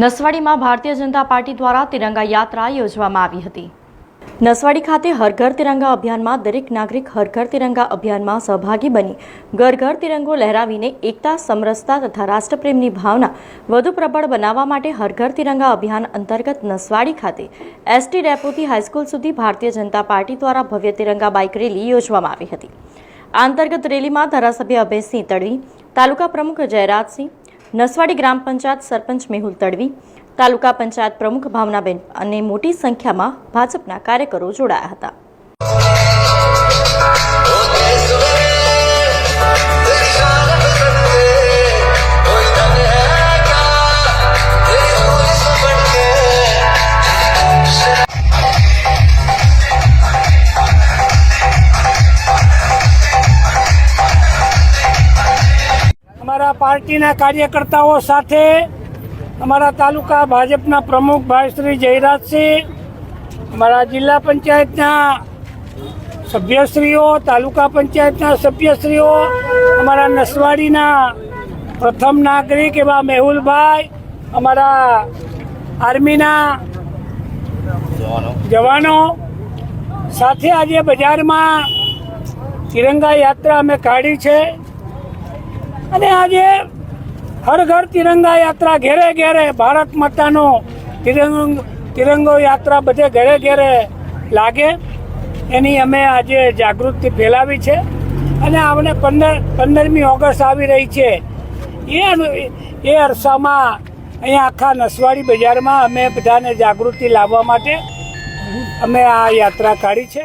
નસવાડીમાં Bharatiya Janata party દ્વારા તિરંગા યાત્રા યોજવામાં આવી હતી. નસવાડી ખાતે હર ઘર તિરંગા અભિયાનમાં દરેક નાગરિક હર ઘર તિરંગા અભિયાનમાં સહભાગી બની. ઘર ઘર તિરંગો લહેરાવીને એકતા, સમરસતા તથા રાષ્ટ્રપ્રેમની ભાવના વધુ પ્રબળ બનાવવા માટે હર ઘર તિરંગા અભિયાન અંતર્ગત નસવાડી ખાતે એસટી ડેપોથી હાઈસ્કૂલ સુધી ભારતીય જનતા પાર્ટી દ્વારા ભવ્ય તિરંગા બાઇક રેલી યોજવામાં આવી હતી. આ અંતર્ગત રેલીમાં ધારાસભ્ય અભયસિંહ તડવી, તાલુકા પ્રમુખ જયરાજસિંહ નસવાડી ગ્રામ પંચાયત સરપંચ મેહુલ તડવી, તાલુકા પંચાયત પ્રમુખ ભાવનાબેન અને મોટી સંખ્યામાં ભાજપના કાર્યકરો જોડાયા હતા. અમારા પાર્ટીના કાર્યકર્તાઓ સાથે અમારા તાલુકા ભાજપના પ્રમુખ ભાઈ શ્રી જયરાજસિંહ, અમારા જિલ્લા પંચાયતના સભ્યશ્રીઓ, તાલુકા પંચાયતના સભ્યશ્રીઓ, અમારા નસવાડીના પ્રથમ નાગરિક એવા મેહુલભાઈ, અમારા આર્મીના જવાનો સાથે આજે બજારમાં તિરંગા યાત્રા અમે કાઢી છે. અને આજે હર ઘર તિરંગા યાત્રા ઘેરે ઘેરે, ભારત માતાનો તિરંગ તિરંગો યાત્રા બધે ઘેરે ઘેરે લાગે. એની અમે આજે જાગૃતિ ફેલાવી છે. અને આપણે પંદર પંદરમી ઓગસ્ટ આવી રહી છે. એ એ અરસામાં અહીંયા આખા નસવાડી બજારમાં અમે બધાને જાગૃતિ લાવવા માટે અમે આ યાત્રા કાઢી છે.